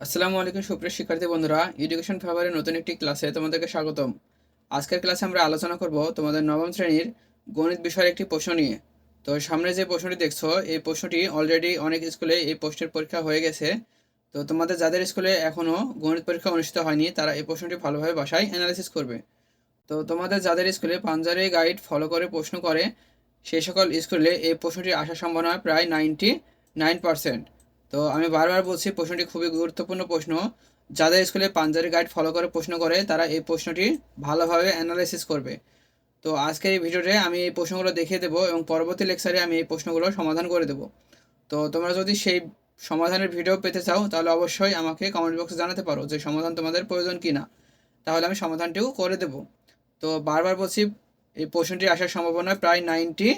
আসসালামু আলাইকুম সুপ্রিয় শিক্ষার্থী বন্ধুরা এডুকেশন ফেভারের নতুন একটি ক্লাসে তোমাদেরকে স্বাগতম। আজকের ক্লাসে আমরা আলোচনা করব তোমাদের নবম শ্রেণির গণিত বিষয়ের একটি প্রশ্ন নিয়ে। তো সামনে যে প্রশ্নটি দেখছ, এই প্রশ্নটি অলরেডি অনেক স্কুলে এই প্রশ্নের পরীক্ষা হয়ে গেছে। তো তোমাদের যাদের স্কুলে এখনও গণিত পরীক্ষা অনুষ্ঠিত হয়নি, তারা এই প্রশ্নটি ভালোভাবে বাসায় অ্যানালাইসিস করবে। তো তোমাদের যাদের স্কুলে পাঞ্জারি গাইড ফলো করে প্রশ্ন করে সেই সকল স্কুলে এই প্রশ্নটি আসার সম্ভাবনা প্রায় নাইনটি নাইন পার্সেন্ট তো আমি বারবার বলছি, প্রশ্নটি খুবই গুরুত্বপূর্ণ প্রশ্ন। যাদের স্কুলে পাঞ্জাবি গাইড ফলো করে, প্রশ্ন করে, তারা এই প্রশ্নটি ভালোভাবে অ্যানালাইসিস করবে। তো আজকের এই ভিডিওতে আমি এই প্রশ্নগুলো দেখিয়ে দেবো এবং পরবর্তী লেকচারে আমি এই প্রশ্নগুলো সমাধান করে দেবো। তো তোমরা যদি সেই সমাধানের ভিডিও পেতে চাও, তাহলে অবশ্যই আমাকে কমেন্ট বক্সে জানাতে পারো যে সমাধান তোমাদের প্রয়োজন কি না তাহলে আমি সমাধানটিও করে দেবো। তো বারবার বলছি, এই প্রশ্নটি আসার সম্ভাবনা প্রায় নাইনটি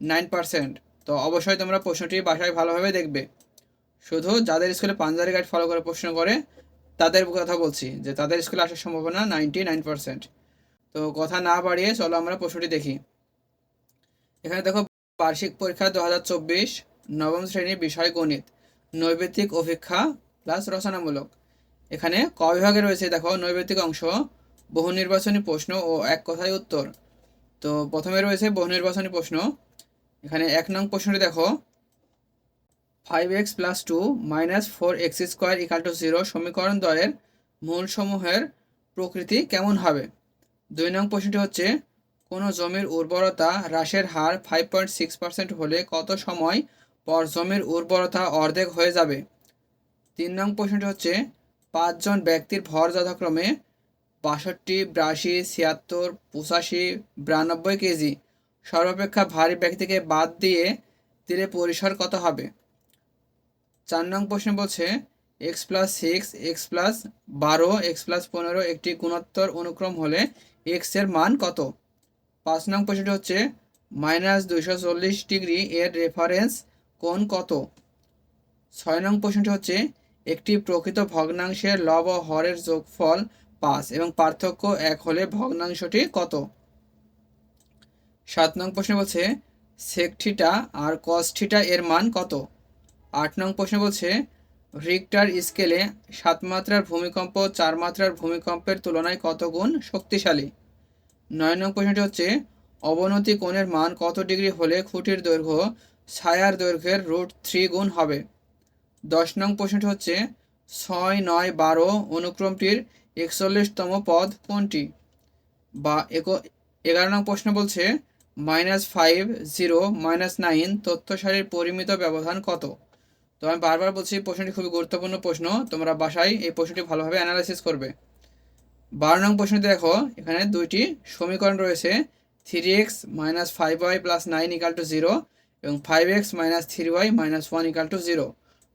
নাইন পার্সেন্ট তো অবশ্যই তোমরা প্রশ্নটি বাসায় ভালোভাবে দেখবে। শুধু যাদের স্কুলে পাঞ্জাবি গাইড ফলো করে প্রশ্ন করে, তাদের কথা বলছি, যে তাদের স্কুলে আসার সম্ভাবনা নাইনটি নাইন পার্সেন্ট তো কথা না বাড়িয়ে চলো আমরা প্রশ্নটি দেখি। এখানে দেখো, বার্ষিক পরীক্ষা দু হাজার চব্বিশ, নবম শ্রেণির বিষয় গণিত নৈবেদিক অপেক্ষা প্লাস রচনামূলক। এখানে ক বিভাগে রয়েছে, দেখো নৈবেদিক অংশ, বহু নির্বাচনী প্রশ্ন ও এক কথায় উত্তর। তো প্রথমে রয়েছে বহু নির্বাচনী প্রশ্ন। এখানে এক নং প্রশ্নটি দেখো five x plus two minus four x square equal to zero সমীকরণ দ্বয়ের মূলসমূহের প্রকৃতি কেমন হবে? দুই নং প্রশ্নটি হচ্ছে, কোনো জমির উর্বরতা হ্রাসের হার ফাইভ পয়েন্ট সিক্স পার্সেন্ট হলে কত সময় পর জমির উর্বরতা অর্ধেক হয়ে যাবে? তিন নং প্রশ্নটি হচ্ছে, পাঁচজন ব্যক্তির ভর যথাক্রমে বাষট্টি, বিরাশি, ছিয়াত্তর, পঁচাশি, বিরানব্বই কেজি। সর্বাপেক্ষা ভারী ব্যক্তিকে বাদ দিয়ে তীরে পরিসর কত হবে? চার নং প্রশ্ন বলছে x plus six x plus বারো এক্স প্লাস পনেরো একটি গুণোত্তর অনুক্রম হলে এক্সের মান কত? পাঁচ নং প্রশ্নটি হচ্ছে মাইনাস দুইশো চল্লিশ ডিগ্রি এর রেফারেন্স কোণ কত? ছয় নং প্রশ্নটি হচ্ছে, একটি প্রকৃত ভগ্নাংশের লব ও হরের যোগফল পাঁচ এবং পার্থক্য এক হলে ভগ্নাংশটি কত? সাত নং প্রশ্ন বলছে সেক আর কস এর মান কত? আট নং প্রশ্ন বলছে, রিক্টার স্কেলে সাত মাত্রার ভূমিকম্প চার মাত্রার ভূমিকম্পের তুলনায় কত গুণ শক্তিশালী? নয় নং প্রশ্নটি হচ্ছে, অবনতি কোণের মান কত ডিগ্রি হলে খুঁটির দৈর্ঘ্য ছায়ার দৈর্ঘ্যের রুট থ্রি গুণ হবে? দশ নং প্রশ্নটি হচ্ছে, ছয় নয় বারো অনুক্রমটির একচল্লিশতম পদ কোনটি? বা এগারো নং প্রশ্ন বলছে, minus five zero minus nine তথ্য সারির পরিমিত ব্যবধান কত? তো আমি বারবার বলছি, এই প্রশ্নটি খুবই গুরুত্বপূর্ণ প্রশ্ন। তোমরা বাসায় এই প্রশ্নটি ভালোভাবে অ্যানালাইসিস করবে। বারো নং প্রশ্নটি দেখো, এখানে দুইটি সমীকরণ রয়েছে three x minus five y plus nine equal to zero এবং five x minus three y minus one equal to zero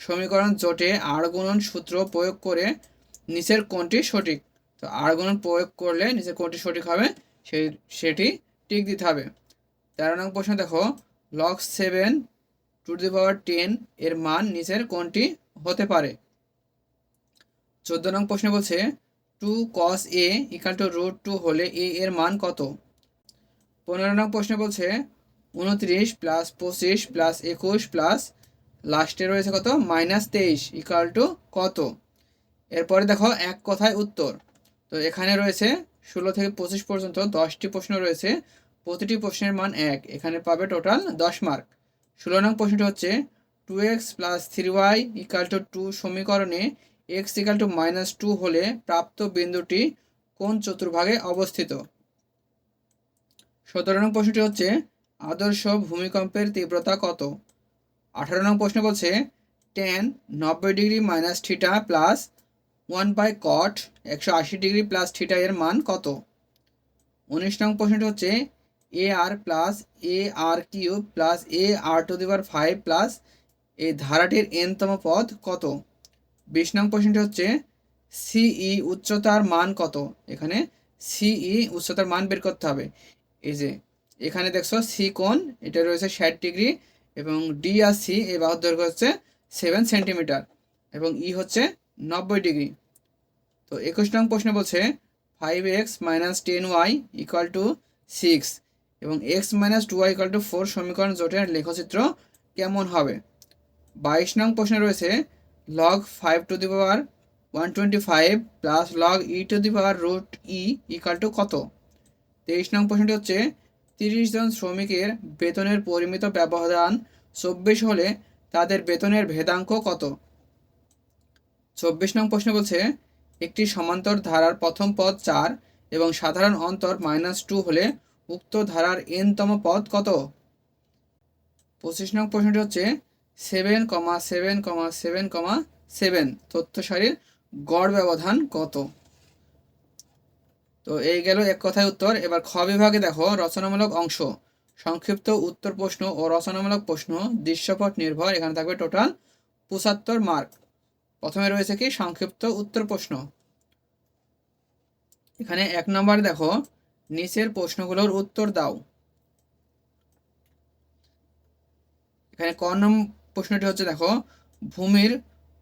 সমীকরণ জোটে আর গুণন সূত্র প্রয়োগ করে নিচের কোনটি সঠিক। তো আর গুণন প্রয়োগ করলে নিচের কোনটি সঠিক হবে সেই সেটি টিক দিতে হবে। তেরো নং প্রশ্ন দেখো log seven to the power ten এর মান নিচের কোনটি হতে পারে? চোদ্দ নং প্রশ্ন বলছে two cos A equal to root two হলে এ এর মান কত? পনেরো নং প্রশ্ন বলছে, উনত্রিশ প্লাস পঁচিশ প্লাস একুশ প্লাস লাস্টে রয়েছে কত? মাইনাস তেইশ ইকাল টু কত? এরপরে দেখো এক কথায় উত্তর। তো এখানে রয়েছে, ষোলো থেকে পঁচিশ পর্যন্ত দশটি প্রশ্ন রয়েছে, প্রতিটি প্রশ্নের মান এক। এখানে পাবে টোটাল দশ মার্ক ষোলো নং প্রশ্নটি হচ্ছে two x plus three y equal to two সমীকরণে x equal to minus two হলে প্রাপ্ত বিন্দুটি কোন চতুর্ভাগে অবস্থিত? সতেরো নং প্রশ্নটি হচ্ছে আদর্শ ভূমিকম্পের তীব্রতা কত? আঠারো নং প্রশ্ন বলছে টেন নব্বই degree minus theta plus one by cot একশো আশি ডিগ্রি প্লাস থিটা এর মান কত? উনিশ নং প্রশ্নটি হচ্ছে a r plus a r cube plus a r to the power five plus এই ধারাটির এনতম পদ কত? বিশ নং প্রশ্নটি হচ্ছে সিই উচ্চতার মান কত? এখানে সিই উচ্চতার মান বের করতে হবে। এই যে, এখানে দেখছ সি কোণ, এটা রয়েছে ষাট ডিগ্রি এবং ডি আর সি এই বাহুর দৈর্ঘ্য হচ্ছে সেভেন সেন্টিমিটার এবং ই হচ্ছে নব্বই ডিগ্রি। তো একুশ নং প্রশ্ন বলছে five x minus ten y equal to six এবং x minus two y to four সমীকরণ জোটের লেখচিত্র কেমন হবে? বাইশ নং প্রশ্নে রয়েছে log five to the power one twenty five plus log e to the power root e equal to কত? তেইশ নং প্রশ্নটি হচ্ছে, তিরিশ জন শ্রমিকের বেতনের পরিমিত ব্যবধান চব্বিশ হলে তাদের বেতনের ভেদাঙ্ক কত? চব্বিশ নং প্রশ্ন বলছে, একটি সমান্তর ধারার প্রথম পদ চার এবং সাধারণ অন্তর মাইনাস টু হলে উক্ত ধারার এনতম পদ কত? পঁচিশ নং প্রশ্নটি হচ্ছে seven comma seven comma seven comma seven তথ্য সারির গড় ব্যবধান কত? তো এই গেল এক কথায় উত্তর। এবার খ বিভাগে দেখো, রচনামূলক অংশ। সংক্ষিপ্ত উত্তর প্রশ্ন ও রচনামূলক প্রশ্ন, দৃশ্যপট নির্ভর, এখানে থাকবে টোটাল পঁচাত্তর মার্ক প্রথমে রয়েছে কি? সংক্ষিপ্ত উত্তর প্রশ্ন। এখানে এক নম্বর দেখো নিচের প্রশ্নগুলোর উত্তর দাও। এখানে ক নম প্রশ্নটি হচ্ছে, দেখো, ভূমির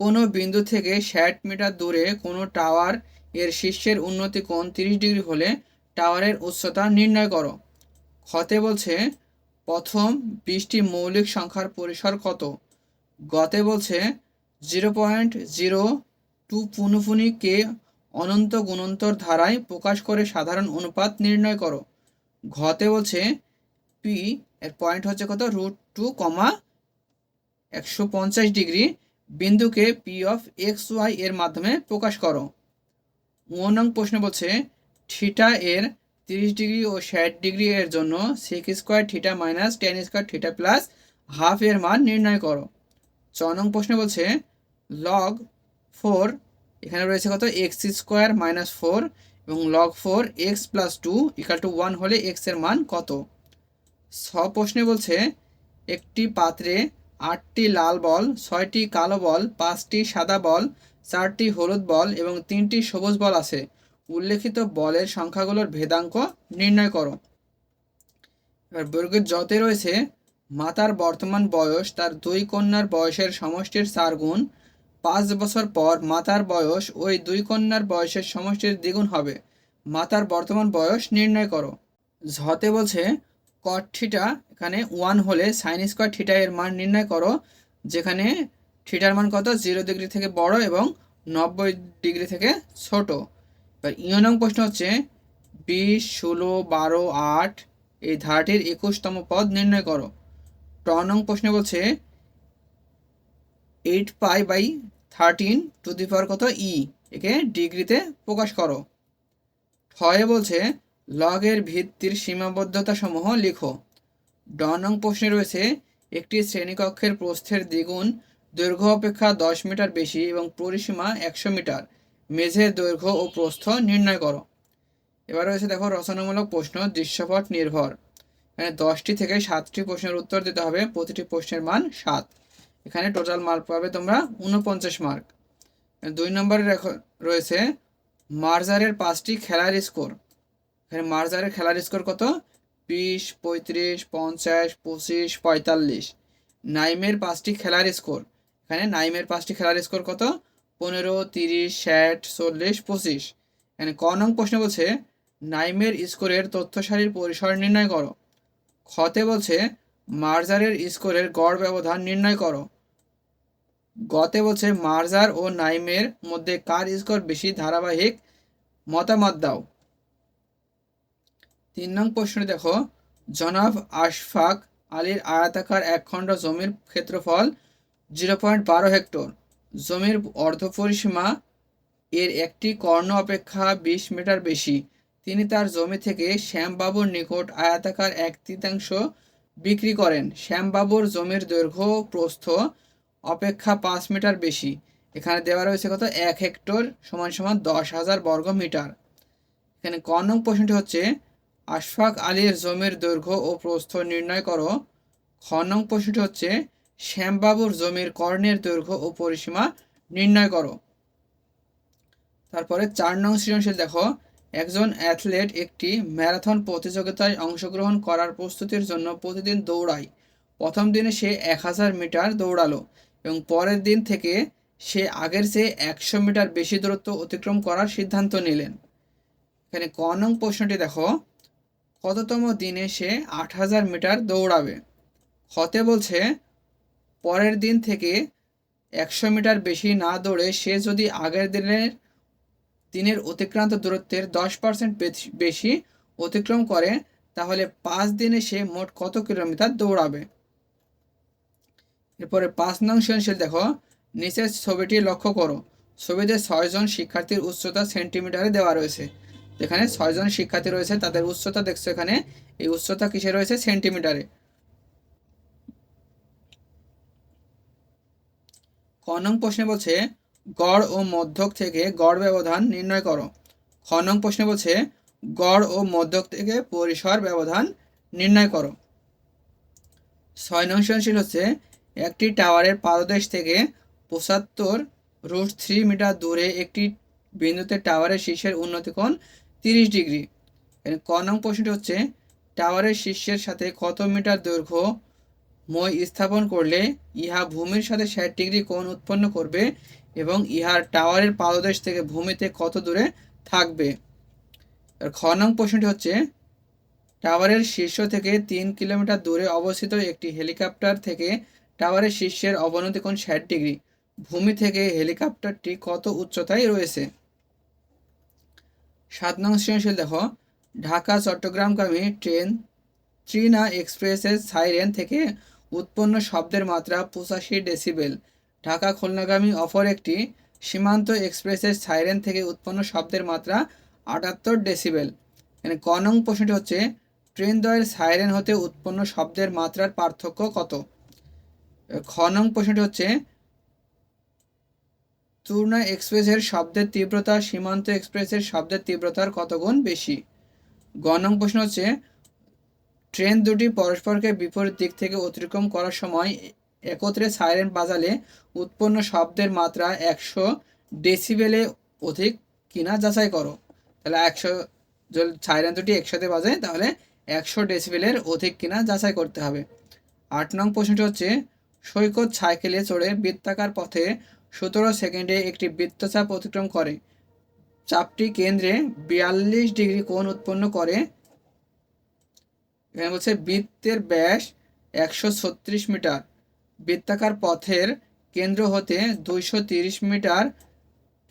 কোনো বিন্দু থেকে ষাট মিটার দূরে কোনো টাওয়ার এর শীর্ষের উন্নতি কোণ তিরিশ ডিগ্রি হলে টাওয়ারের উচ্চতা নির্ণয় করো। ক্ষতে বলছে, প্রথম বিশটি মৌলিক সংখ্যার পরিসর কত? গতে বলছে, জিরো পয়েন্ট জিরো টু পুনুপুনি কে অনন্ত গুণন্তর ধারায় প্রকাশ করে সাধারণ অনুপাত নির্ণয় করো। ঘতে বলছে পি এর পয়েন্ট হচ্ছে কত? রুট টু কমা একশো পঞ্চাশ ডিগ্রি বিন্দুকে পি অফ এক্স ওয়াই এর মাধ্যমে প্রকাশ করো। নং প্রশ্ন বলছে থিটা এর তিরিশ ডিগ্রি ও ষাট ডিগ্রি এর জন্য sec square theta minus tan square theta plus half এর মান নির্ণয় করো। চ নং প্রশ্ন বলছে লগ ফোর এখানে রয়েছে কত? এক্স স্কোয়ার মাইনাস ফোর এবং log four x plus two equal to one হলে এক্সের মান কত? ছ প্রশ্নে বলছে, একটি পাত্রে আটটি লাল বল, ছয়টি কালো বল, পাঁচটি সাদা বল, চারটি হলুদ বল এবং তিনটি সবুজ বল আছে। উল্লেখিত বলের সংখ্যাগুলোর ভেদাঙ্ক নির্ণয় করো। এবার বর্গের যতে রয়েছে, মাতার বর্তমান বয়স তার দুই কন্যার বয়সের সমষ্টির চার গুণ পাঁচ বছর পর মাতার বয়স ওই দুই কন্যার বয়সের সমষ্টির দ্বিগুণ হবে। মাতার বর্তমান বয়স নির্ণয় করো। ঝতে বলছে কট থিটা এখানে ওয়ান হলে সাইন স্কোয়ার থিটা এর মান নির্ণয় করো, যেখানে থিটার মান কত? জিরো ডিগ্রি থেকে বড় এবং নব্বই ডিগ্রি থেকে ছোট। এবার ইয়নং প্রশ্ন হচ্ছে, বিশ, ষোলো, বারো, আট এই ধারাটির একুশতম পদ নির্ণয় করো। টনং প্রশ্নে বলছে eight pi by thirteen to the power কত? ই একে ডিগ্রিতে প্রকাশ করো। ছয়ে বলছে, লগের ভিত্তির সীমাবদ্ধতা সমূহ লিখো। ড নং প্রশ্নে রয়েছে, একটি শ্রেণীকক্ষের প্রস্থের দ্বিগুণ দৈর্ঘ্য অপেক্ষা দশ মিটার বেশি এবং পরিসীমা একশো মিটার। মেঝের দৈর্ঘ্য ও প্রস্থ নির্ণয় করো। এবার রয়েছে দেখো, রচনামূলক প্রশ্ন, দৃশ্যপট নির্ভর। এখানে দশটি থেকে সাতটি প্রশ্নের উত্তর দিতে হবে, প্রতিটি প্রশ্নের মান সাত। এখানে টোটাল মার্ক পাবে তোমরা উনপঞ্চাশ মার্ক দুই নম্বরে রয়েছে মার্জারের পাঁচটি খেলার স্কোর এখানে মার্জারের খেলার স্কোর কত? বিশ, পঁয়ত্রিশ, পঞ্চাশ, পঁচিশ, পঁয়তাল্লিশ। নাইমের পাঁচটি খেলার স্কোর এখানে নাইমের পাঁচটি খেলার স্কোর কত? পনেরো, তিরিশ, ষাট, চল্লিশ, পঁচিশ। এখানে ক নং প্রশ্ন বলছে, নাইমের স্কোরের তথ্য সারির পরিসর নির্ণয় করো। খতে বলছে, মার্জারের স্কোরের গড় ব্যবধান নির্ণয় করো। গতে বলছে মার্জার ও নাইমের মধ্যে কার স্কোর বেশি? ধারাবাহিক মতামত দাও। তিন নং প্রশ্নে দেখো। জনাব আশফাক আলীর আয়াতাকার একখণ্ড জমির ক্ষেত্রফল জিরো পয়েন্ট বারো হেক্টর। জমির অর্ধ পরিসীমা এর একটি কর্ণ অপেক্ষা বিশ মিটার বেশি। তিনি তার জমি থেকে শ্যামবাবুর নিকট আয়াতাকার এক তৃতীয়াংশ বিক্রি করেন। শ্যামবাবুর জমির দৈর্ঘ্য প্রস্থ অপেক্ষা পাঁচ মিটার বেশি। এখানে দেওয়া রয়েছে কত? এক হেক্টর সমান সমান দশ হাজার বর্গ মিটার। এখানে ক নং প্রশ্নটি হচ্ছে, আশফাক আলীর জমির দৈর্ঘ্য ও প্রস্থ নির্ণয় করো। খ নং প্রশ্নটি হচ্ছে, শ্যামবাবুর জমির কর্ণের দৈর্ঘ্য ও পরিসীমা নির্ণয় করো। তারপরে চার নং সৃজনশীল দেখো, একজন অ্যাথলেট একটি ম্যারাথন প্রতিযোগিতায় অংশগ্রহণ করার প্রস্তুতির জন্য প্রতিদিন দৌড়ায়। প্রথম দিনে সে এক হাজার মিটার দৌড়ালো। এবং পরের দিন থেকে সে আগের চেয়ে একশো মিটার বেশি দূরত্ব অতিক্রম করার সিদ্ধান্ত নিলেন। এখানে ক নং প্রশ্নটি দেখো। কততম দিনে সে আট হাজার মিটার দৌড়াবে? হতে বলছে, পরের দিন থেকে একশো মিটার বেশি না দৌড়ে সে যদি আগের দিনের দিনের অতিক্রান্ত দূরত্বের দশ পার্সেন্ট বেশি অতিক্রম করে, তাহলে পাঁচ দিনে সে মোট কত কিলোমিটার দৌড়াবে? এরপরে পাঁচ নং সৃজনশীল দেখো। নিচের ছবিটি লক্ষ্য করো। ছবিতে ছয়জন শিক্ষার্থীর উচ্চতা সেন্টিমিটারে দেওয়া রয়েছে। যেখানে ছয়জন শিক্ষার্থী রয়েছে, তাদের উচ্চতা দেখছ এখানে। এই উচ্চতা কিসে রয়েছে? সেন্টিমিটারে। ক নং প্রশ্নে বলছে, গড় ও মধ্যক থেকে গড় ব্যবধান নির্ণয় করো। খনং প্রশ্নে বলছে, গড় ও মধ্যক থেকে পরিসর ব্যবধান নির্ণয় করো। ছয় নং সৃজনশীল হচ্ছে একটি টাওয়ারের পাদদেশ থেকে পঁচাত্তর রুট থ্রি মিটার দূরে একটি বিন্দুতে টাওয়ারের শীর্ষের উন্নতি কোণ তিরিশ ডিগ্রি। ক নং প্রশ্নটি হচ্ছে, টাওয়ারের শীর্ষের সাথে কত মিটার দৈর্ঘ্য মই স্থাপন করলে ইহা ভূমির সাথে ষাট ডিগ্রি কোণ উৎপন্ন করবে এবং ইহার টাওয়ারের পাদদেশ থেকে ভূমিতে কত দূরে থাকবে? খ নং প্রশ্নটি হচ্ছে, টাওয়ারের শীর্ষ থেকে তিন কিলোমিটার দূরে অবস্থিত একটি হেলিকপ্টার থেকে টাওয়ারের শীর্ষের অবনতি কোণ ষাট ডিগ্রি। ভূমি থেকে হেলিকপ্টারটি কত উচ্চতায় রয়েছে? সাত নং সৃজনশীল দেখো। ঢাকা চট্টগ্রামগামী ট্রেন ত্রিনা এক্সপ্রেসের সাইরেন থেকে উৎপন্ন শব্দের মাত্রা পঁচাশি ডেসিবেল। ঢাকা খুলনাগামী অপর একটি সীমান্ত এক্সপ্রেসের সাইরেন থেকে উৎপন্ন শব্দের মাত্রা আটাত্তর ডেসিবেল। এখানে ক নং প্রশ্নটি হচ্ছে, ট্রেন দ্বয়ের সাইরেন হতে উৎপন্ন শব্দের মাত্রার পার্থক্য কত? খ নং প্রশ্নটি হচ্ছে, তুর্না এক্সপ্রেসের শব্দের তীব্রতা সীমান্ত এক্সপ্রেসের শব্দের তীব্রতার কত গুণ বেশি? গ নং প্রশ্ন হচ্ছে, ট্রেন দুটি পরস্পরকে বিপরীত দিক থেকে অতিক্রম করার সময় একত্রে সাইরেন বাজালে উৎপন্ন শব্দের মাত্রা একশো ডেসিবেলে অধিক কিনা যাচাই করো। তাহলে একশো সাইরেন দুটি একসাথে বাজে, তাহলে একশো ডেসিবেলের অধিক কিনা যাচাই করতে হবে। আট নং প্রশ্নটি হচ্ছে সৈকত সাইকেলে চড়ে বৃত্তাকার পথে সতেরো সেকেন্ডে একটি বৃত্তচাপ অতিক্রম করে। চাপটি কেন্দ্রে বিয়াল্লিশ ডিগ্রি কোণ উৎপন্ন করে। এখানে বলছে বৃত্তের ব্যাস একশো ছত্রিশ মিটার। বৃত্তাকার পথের কেন্দ্র হতে দুইশো তিরিশ মিটার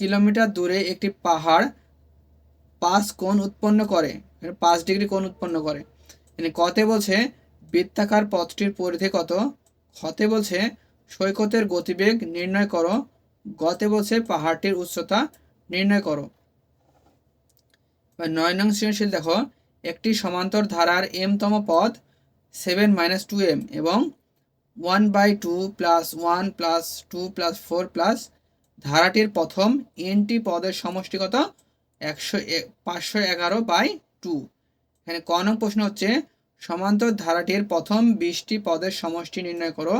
কিলোমিটার দূরে একটি পাহাড় পাঁচ কোণ উৎপন্ন করে, পাঁচ ডিগ্রি কোণ উৎপন্ন করে। কতে বলছে বৃত্তাকার পথটির পরিধি কত? ক্ষতে বলছে, সৈকতের গতিবেগ নির্ণয় করো, গতে বলছে পাহাড়টির উচ্চতা নির্ণয় করো। নয় নং সৃজনশীল দেখো, একটি সমান্তর ধারার এমতম পদ সেভেন মাইনাস টু এম এবং one by two plus one plus two plus four plus ধারাটির প্রথম এনটি পদের সমষ্টি কত একশো পাঁচশো এগারো বাই টু এখানে ক নং প্রশ্ন হচ্ছে সমান্তর ধারাটির প্রথম বিশটি পদের সমষ্টি নির্ণয় করো।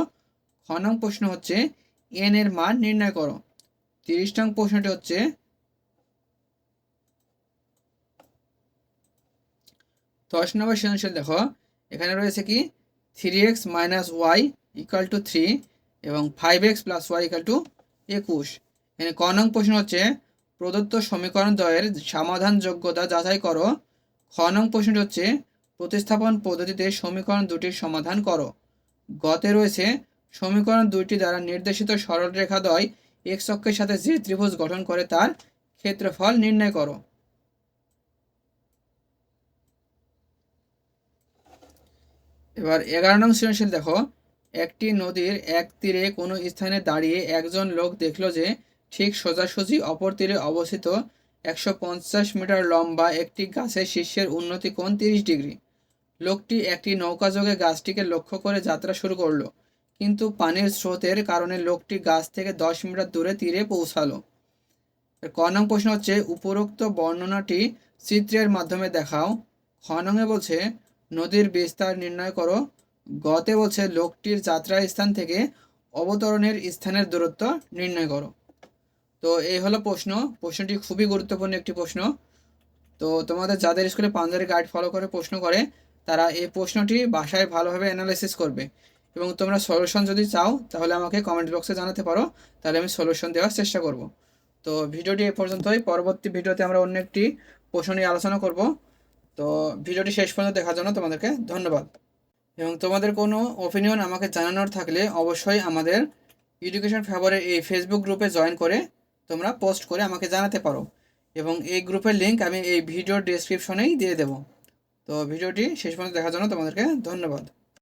খ নং প্রশ্ন হচ্ছে এন এর মান নির্ণয় করো। তিরিশ নং প্রশ্নটি হচ্ছে, দশ নম্বর সৃজনশীল দেখো। এখানে রয়েছে কি three x minus y equal to three এবং five x plus y equal to একুশ। এখানে ক নং প্রশ্ন হচ্ছে, প্রদত্ত সমীকরণ দ্বয়ের সমাধান যোগ্যতা যাচাই করো। খ নং প্রশ্নটি হচ্ছে প্রতিস্থাপন পদ্ধতিতে সমীকরণ দুটির সমাধান করো। গতে রয়েছে, সমীকরণ দুইটি দ্বারা নির্দেশিত সরলরেখা দ্বয় এক্স অক্ষের সাথে যে ত্রিভুজ গঠন করে তার ক্ষেত্রফল নির্ণয় করো। এবার এগারো নং সৃজনশীল দেখো। একটি নদীর এক তীরে কোনো স্থানে দাঁড়িয়ে একজন লোক দেখল যে ঠিক সোজাসুজি অপর তীরে অবস্থিত একশো পঞ্চাশ মিটার লম্বা একটি গাছের শীর্ষের উন্নতি কোণ তিরিশ ডিগ্রি। লোকটি একটি নৌকাযোগে গাছটিকে লক্ষ্য করে যাত্রা শুরু করল, কিন্তু পানির স্রোতের কারণে লোকটি গাছ থেকে দশ মিটার দূরে তীরে পৌঁছালো। ক নং প্রশ্ন হচ্ছে, উপরোক্ত বর্ণনাটি চিত্রের মাধ্যমে দেখাও। খ নঙে বলছে, নদীর বিস্তার নির্ণয় করো। গতে বলছে, লোকটির যাত্রা স্থান থেকে অবতরণের স্থানের দূরত্ব নির্ণয় করো। তো এই হলো প্রশ্ন। প্রশ্নটি খুবই গুরুত্বপূর্ণ একটি প্রশ্ন। তো তোমাদের যাদের স্কুলে পাঞ্জারি গাইড ফলো করে প্রশ্ন করে তারা এই প্রশ্নটি বাসায় ভালোভাবে অ্যানালাইসিস করবে। এবং তোমরা সলিউশন যদি চাও, তাহলে আমাকে কমেন্ট বক্সে জানাতে পারো। তাহলে আমি সলিউশন দেওয়ার চেষ্টা করব। তো ভিডিওটি এ পর্যন্তই। পরবর্তী ভিডিওতে আমরা অন্য একটি প্রশ্ন নিয়ে আলোচনা করব। তো ভিডিওটি শেষ পর্যন্ত দেখার জন্য তোমাদেরকে ধন্যবাদ। এবং তোমাদের কোনো ওপিনিয়ন আমাকে জানানোর থাকলে অবশ্যই আমাদের এডুকেশন ফেভারের এই ফেসবুক গ্রুপে জয়েন করে তোমরা পোস্ট করে আমাকে জানাতে পারো। এবং এই গ্রুপের লিঙ্ক আমি এই ভিডিওর ডেসক্রিপশনেই দিয়ে দেবো। তো ভিডিওটি শেষ পর্যন্ত দেখার জন্য তোমাদেরকে ধন্যবাদ।